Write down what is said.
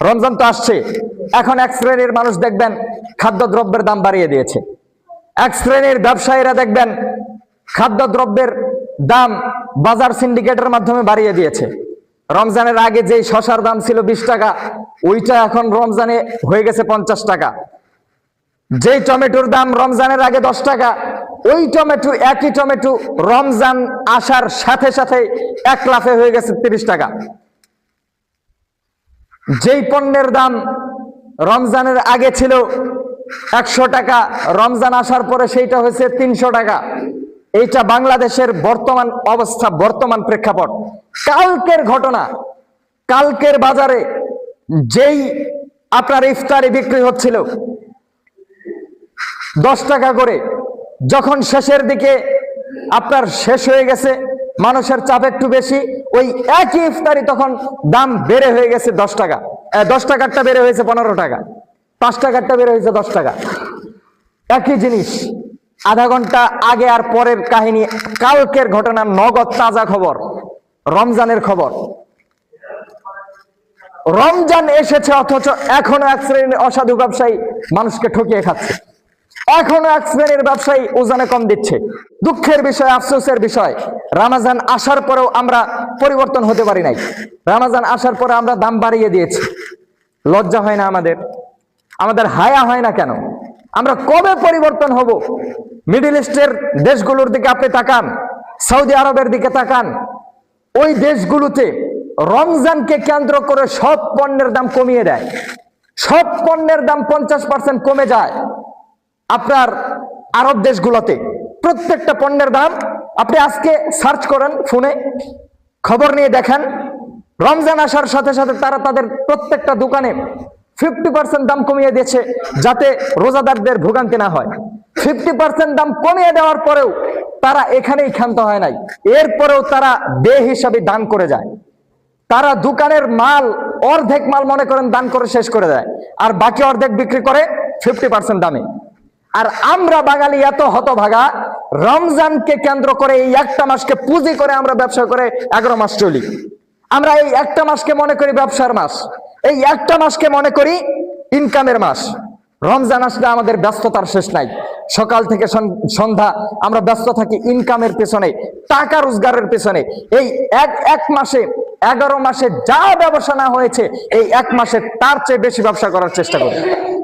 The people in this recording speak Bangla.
রমজান তো আসছে। এখন এক শ্রেণির মানুষ দেখবেন খাদ্যদ্রব্যের দাম বাড়িয়ে দিয়েছে। এক শ্রেণির ব্যবসায়ীরা দেখবেন খাদ্যদ্রব্যের দাম বাজার সিন্ডিকেটের মাধ্যমে বাড়িয়ে দিয়েছে। রমজানের আগে যেই শশার দাম ছিল বিশ টাকা, ওইটা এখন রমজানে হয়ে গেছে পঞ্চাশ টাকা। যেই টমেটোর দাম রমজানের আগে দশ টাকা, ওই টমেটো, একই টমেটো রমজান আসার সাথে সাথে এক লাফে হয়ে গেছে তিরিশ টাকা। যেই পণ্যের দাম রমজানের আগে ছিল একশো টাকা, রমজান আসার পরে সেইটা হয়েছে তিনশো টাকা। এইটা বাংলাদেশের বর্তমান অবস্থা, বর্তমান প্রেক্ষাপট। কালকের ঘটনা, কালকের বাজারে যেই আপনার ইফতারি বিক্রি হচ্ছিল, দশ টাকা করে, যখন শেষের দিকে আপনার শেষ হয়ে গেছে, মানুষের চাপ একটু বেশি ওই একই ইফতারি তখন দাম বেড়ে হয়ে গেছে দশ টাকা। দশ টাকারটা বেড়ে হয়েছে পনেরো টাকা। পাঁচ টাকারটা বেড়ে হয়েছে দশ টাকা। একই জিনিস। আধা ঘণ্টা আগে আর পরের কাহিনী। কালকের ঘটনা, নগদ তাজা খবর, রমজানের খবর। রমজান এসেছে অথচ এখনও এক শ্রেণির অসাধু ব্যবসায়ী মানুষকে ঠকিয়ে খাচ্ছে। এখনও এক শ্রেণির ব্যবসায়ী ওজনে কম দিচ্ছে। দুঃখের বিষয়, আফসোসের বিষয়, রামাজান আসার পরেও আমরা পরিবর্তন হতে পারি নাই। রামাজান আসার পরে আমরা দাম বাড়িয়ে দিয়েছি। লজ্জা হয় না আমাদের? আমাদের হায়া হয় না কেন? আমরা কবে পরিবর্তন হব? মিডিল ইস্টের দেশগুলোর দিকে আপনি তাকান, সৌদি আরবের দিকে তাকান। ওই দেশগুলোতে রমজানকে কেন্দ্র করে সব পণ্যের দাম কমিয়ে দেয়। সব পণ্যের দাম পঞ্চাশ পার্সেন্ট কমে যায়। আপনার আরব দেশগুলোতে প্রত্যেকটা পণ্যের দাম আপনি আজকে সার্চ করেন ফোনে খবর নিয়ে দেখেন। রমজান আসার সাথে সাথে তারা তাদের প্রত্যেকটা দোকানে ফিফটি পার্সেন্ট দাম কমিয়ে দিয়েছে যাতে রোজাদারদের ভোগান্তি না হয়। ফিফটি পার্সেন্ট দাম কমিয়ে দেওয়ার পরেও তারা এখানেই ক্ষান্ত হয় নাই। এরপরেও তারা বে হিসাবে দান করে যায়। তারা দোকানের মাল, অর্ধেক মাল মনে করেন দান করে শেষ করে দেয়। আর বাকি অর্ধেক বিক্রি করে ফিফটি পার্সেন্ট দামে। আর আমরা বাঙালি এত হতভাগা, রমজানকে কেন্দ্র করে এই একটা মাসকে পুঁজি করে আমরা ব্যবসা করে এগারো মাস চলি। আমরা এই একটা মাসকে মনে করি ব্যবসার মাস। এই একটা মাসকে মনে করি ইনকামের মাস। রমজান আসলে আমাদের ব্যস্ততার শেষ নাই। সকাল থেকে সন্ধ্যা আমরা ব্যস্ত থাকি ইনকামের পেছনে, টাকা রোজগারের পেছনে। এই এক এক মাসে, এগারো মাসে যা ব্যবসা না হয়েছে, এই এক মাসে তার চেয়ে বেশি ব্যবসা করার চেষ্টা করি।